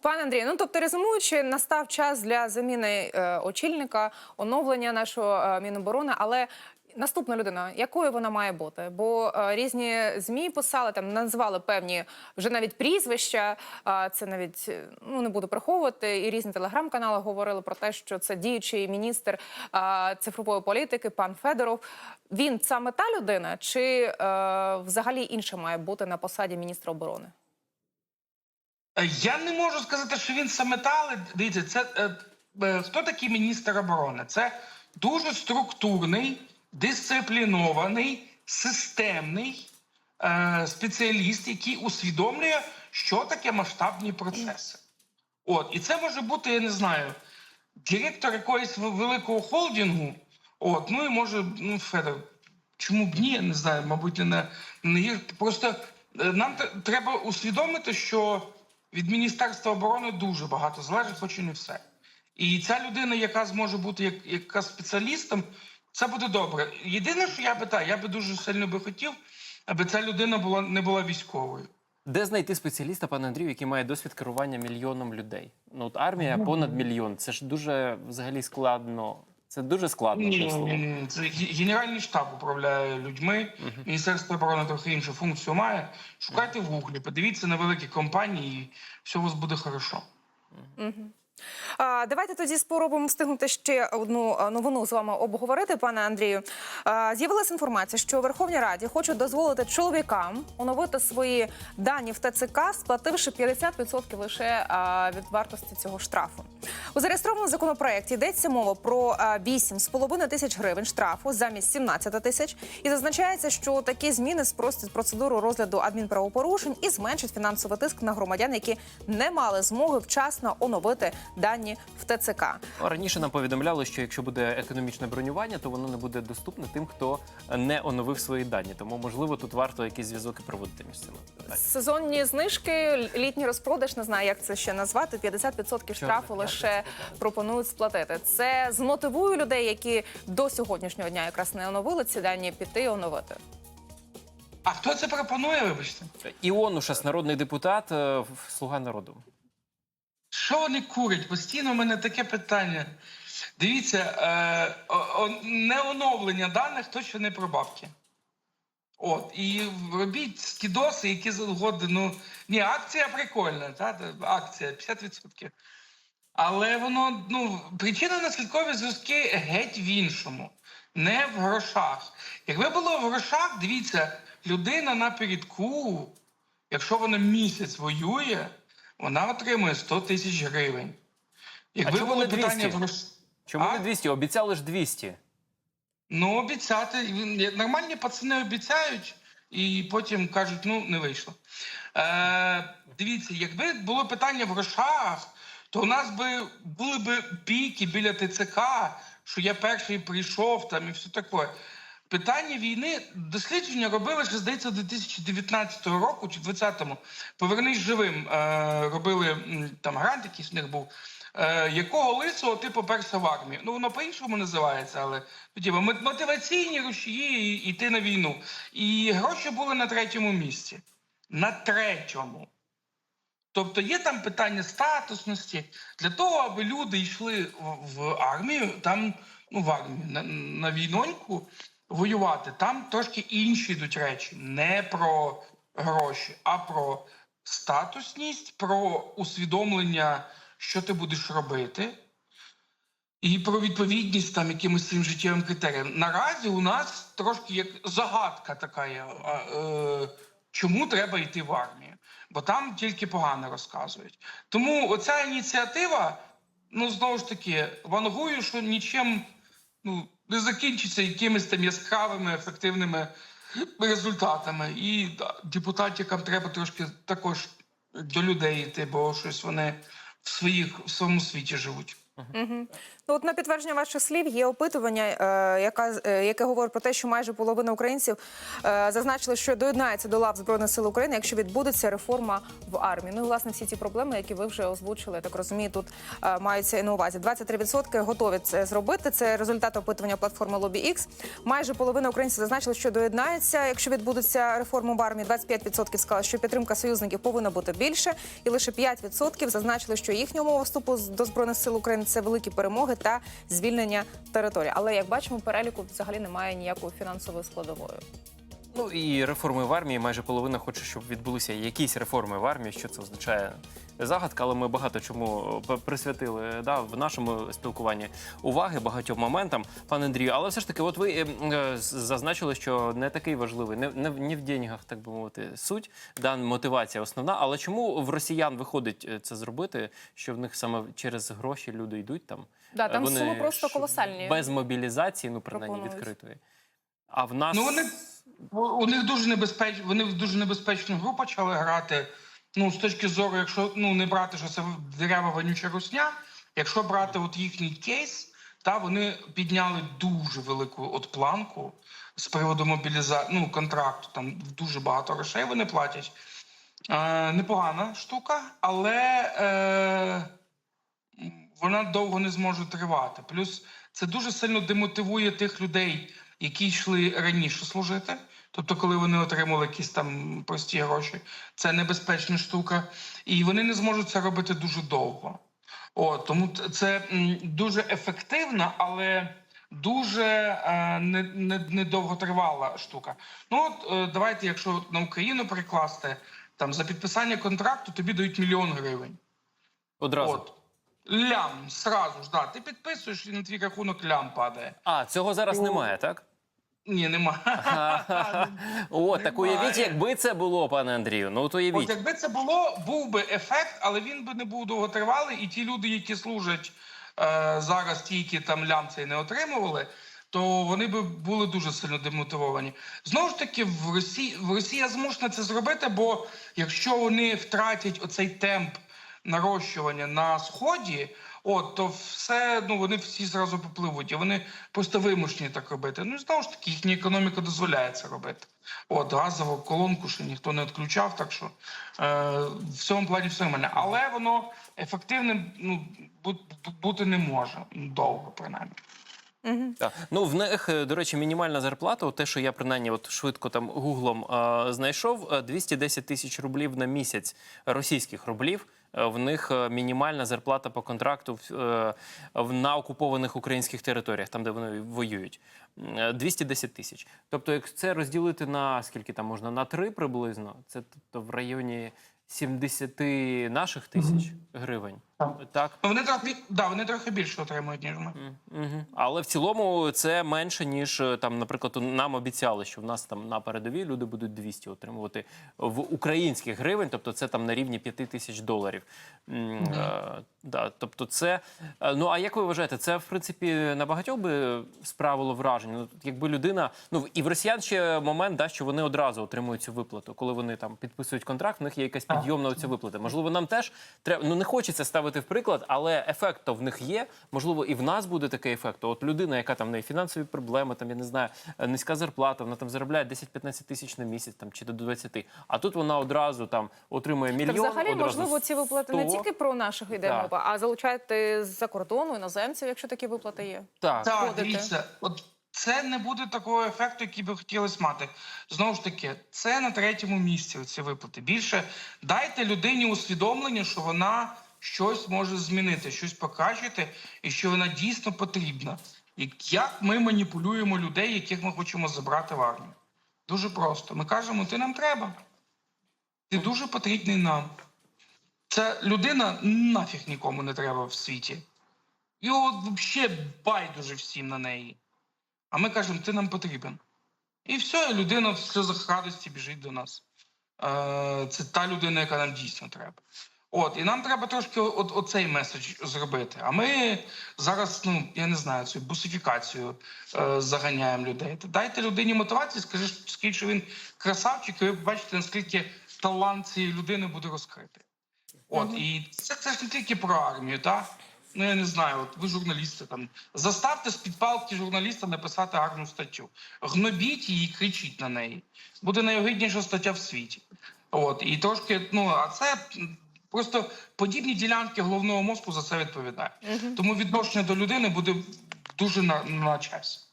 Пане Андрію, ну тобто резюмуючи, настав час для заміни е, очільника, оновлення нашого е, міноборони, але. Наступна людина, якою вона має бути? Бо е, різні змі писали там, назвали певні вже навіть прізвища. А це навіть е, ну не буду приховувати. І різні телеграм-канали говорили про те, що це діючий міністр е, цифрової політики, пан Федоров. Він саме та людина, чи е, взагалі інше має бути на посаді міністра оборони? Е, Я не можу сказати, що він саме але дивіться, це е, е, хто такий міністр оборони? Це дуже структурний, дисциплінований, системний е, спеціаліст, який усвідомлює, що таке масштабні процеси. От, і це може бути, я не знаю, директор якогось великого холдингу. От, ну і може, ну, Федор, чому б ні, я не знаю, мабуть, не, не є. Просто е, нам треба усвідомити, що від Міністерства оборони дуже багато залежить, хоч і не все. І ця людина, яка зможе бути як, яка спеціалістом, це буде добре. Єдине, що я би так, я би дуже сильно би хотів, аби ця людина була не була військовою. Де знайти спеціаліста, пане Андрію, який має досвід керування мільйоном людей? Ну от армія понад мільйон. Це ж дуже взагалі складно. Це дуже складно. Ні, чесно. ні, ні, це Генеральний штаб управляє людьми. Міністерство оборони трохи іншу функцію має. Шукайте вуглі, подивіться на великі компанії, і все у вас буде хорошо. А, Давайте тоді спробуємо встигнути ще одну новину з вами обговорити, пане Андрію. З'явилася інформація, що Верховній Раді хочуть дозволити чоловікам оновити свої дані в ТЦК, сплативши 50% лише від вартості цього штрафу. У зареєстрованому законопроекті йдеться мова про а, 8,5 тисяч гривень штрафу замість 17 тисяч. І зазначається, що такі зміни спростять процедуру розгляду адмінправопорушень і зменшать фінансовий тиск на громадян, які не мали змоги вчасно оновити дані в ТЦК. Раніше нам повідомляли, що якщо буде економічне бронювання, то воно не буде доступне тим, хто не оновив свої дані. Тому, можливо, тут варто якийсь зв'язок і проводити між цими. Сезонні знижки, літній розпродаж, не знаю, як це ще назвати. 50% штрафу лише пропонують сплатити. Це змотивує людей, які до сьогоднішнього дня якраз не оновили ці дані, піти і оновити. А хто це пропонує, вибачте? Іонушас, народний депутат, е, слуга народу. Що вони курять? Постійно в мене таке питання. Дивіться, е, о- не оновлення даних точно не про бабки. От, і робіть скідоси, які завгодно. Ну, ні, акція прикольна, та, акція 50%. Але воно, ну, причина наслідкові зв'язки геть в іншому, не в грошах. Якби було в грошах, дивіться, людина на передку, якщо вона місяць воює, вона отримує 100 тисяч гривень. Якби чому було не питання 200? в грош... Чому А? не 200? Обіцяли ж 200. Ну, обіцяти. Нормальні пацани обіцяють і потім кажуть, ну, не вийшло. Е, дивіться, якби було питання в грошах, то у нас би були б піки біля ТЦК, що я перший прийшов там і все таке. Питання війни дослідження робили, що здається, 2019 року чи 20-му. Повернись живим. Е, робили там грант, якийсь в них був. Е, якого лисого ти поперся в армію? Ну воно по-іншому називається, але ну, типу, мотиваційні рушії йти на війну. І гроші були на третьому місці. На третьому. Тобто є там питання статусності для того, аби люди йшли в армію, там ну в армію на, на війноньку воювати. Там трошки інші йдуть речі, не про гроші, а про статусність, про усвідомлення, що ти будеш робити. І про відповідність там якимось цим життєвим критеріям. Наразі у нас трошки як загадка така є. е, чому треба йти в армію? Бо там тільки погано розказують. Тому оця ініціатива, ну знову ж таки, вангую, що нічим ну, не закінчиться якимись там яскравими, ефективними результатами. І да, депутатикам треба трошки також до людей йти, бо щось вони в своїх в своєму світі живуть. Ну, от на підтвердження ваших слів є опитування, е, яка, е, яке говорить про те, що майже половина українців е, зазначили, що доєднаються до лав Збройних сил України, якщо відбудеться реформа в армії. Ну і власне всі ці проблеми, які ви вже озвучили, так розумію, тут маються і на увазі. 23% готові це зробити. Це результат опитування платформи LobbyX. Майже половина українців зазначили, що доєднаються, якщо відбудеться реформа в армії. 25% сказали, що підтримка союзників повинна бути більше, і лише 5% зазначили, що їхня умова вступу до збройних сил України це великі перемоги та звільнення території. Але як бачимо, переліку взагалі немає ніякої фінансової складової. Ну і реформи в армії. Майже половина хоче, щоб відбулися якісь реформи в армії. Що це означає? Загадка, але ми багато чому п- присвятили да, в нашому спілкуванні уваги багатьом моментам, пане Андрію. Але все ж таки, от ви е, е, зазначили, що не такий важливий, не, не, в- не в деньгах, так би мовити, суть, да, мотивація основна. Але чому в росіян виходить е, це зробити, що в них саме через гроші люди йдуть там? Да, там Е, Вони суми просто колосальні. Без мобілізації, ну принаймні пропонують. відкритої. А в нас Ну вони у- у них дуже небезпеч... вони в дуже небезпечну гру почали грати. Ну, з точки зору, якщо ну не брати, що це дерева вонюча русня, якщо брати от їхній кейс, та вони підняли дуже велику от планку з приводу мобілізації, ну, контракту, там дуже багато грошей вони платять. Е, непогана штука, але е, вона довго не зможе тривати. Плюс це дуже сильно демотивує тих людей, які йшли раніше служити. Тобто, коли вони отримали якісь там прості гроші, це небезпечна штука, і вони не зможуть це робити дуже довго. О, тому це дуже ефективна, але дуже е, не, не, не довготривала штука. Ну от е, давайте, якщо на Україну перекласти, там за підписання контракту тобі дають мільйон гривень. одразу. От. Лям, сразу ж, да. Ти підписуєш і на твій рахунок лям падає. А, цього зараз Ну, немає, так? Ні, нема. О, так уявіть, якби це було, пане Андрію. Ну от От якби це було, був би ефект, але він би не був довготривалий, і ті люди, які служать е, зараз, ті, які там лям цей не отримували, то вони би були дуже сильно демотивовані. Знову ж таки, в Росії в Росія змушена це зробити, бо якщо вони втратять оцей темп нарощування на сході. От то все, ну вони всі зразу попливуть, і вони просто вимушені так робити. Ну і знову ж таки, їхня економіка дозволяє це робити. От газову колонку ще ніхто не відключав, так що е, в цьому плані все нормально. Але воно ефективним ну, бу- бу- бути не може довго, принаймні. Так. Ну в них, е, до речі, мінімальна зарплата, те, що я принаймні от швидко там гуглом е, знайшов, е, 210 тисяч рублів на місяць російських рублів. Е, В них е, мінімальна зарплата по контракту в, е, на окупованих українських територіях, там де вони воюють. М, е, 210 тисяч. Тобто, як це розділити на скільки там можна на три приблизно, це тобто в районі 70 наших тисяч гривень. Так. Так. Ну, вони трохи да, вони трохи більше отримують, ніж ми. Угу. Але в цілому це менше ніж е, там, наприклад, нам обіцяли, що в нас там на передовій люди будуть 200 отримувати в українських гривень, тобто це там на рівні 5 тисяч доларів. Е, да, тобто, це е, ну а як ви вважаєте, це в принципі на багатьох би справило враження? Ну, якби людина, ну і в росіян ще момент, да, що вони одразу отримують цю виплату, коли вони там підписують контракт, в них є якась підйомна оця виплата. Можливо, нам теж треба. Ну не хочеться ставити в приклад, але ефект то в них є. Можливо, і в нас буде такий ефект. От людина, яка там в неї фінансові проблеми, там я не знаю, е, низька зарплата, вона там заробляє 10-15 тисяч на місяць, там чи до 20. А тут вона одразу там отримує мільйон. взагалі, одразу можливо, ці виплати не тільки про наших йде Так. мова, а залучаєте з-за кордону іноземців, якщо такі виплати є. Так. Так, дивіться, от це не буде такого ефекту, який би хотілося мати. Знову ж таки, це на третьому місці ці виплати. Більше дайте людині усвідомлення, що вона щось може змінити, щось покращити, і що вона дійсно потрібна. І як ми маніпулюємо людей, яких ми хочемо забрати в армію? Дуже просто. Ми кажемо, ти нам треба. Ти дуже потрібний нам. Ця людина нафіг нікому не треба в світі. І от взагалі байдуже всім на неї. А ми кажемо, ти нам потрібен. І все, і людина в сльозах радості біжить до нас. Е, це та людина, яка нам дійсно треба. От, і нам треба трошки от, оцей меседж зробити. А ми зараз, ну, я не знаю, цю бусифікацію е, заганяємо людей. Та Дайте людині мотивацію, скажи, що він красавчик, і ви побачите, наскільки талант цієї людини буде розкритий. От, і це, це ж не тільки про армію, так? ну я не знаю, от ви журналісти там заставте з-під палки журналіста написати гарну статтю. Гнобіть її, кричіть на неї. Буде найогидніша стаття в світі. От і трошки, ну а це просто подібні ділянки головного мозку за це відповідають. Тому відношення до людини буде дуже на, на часі.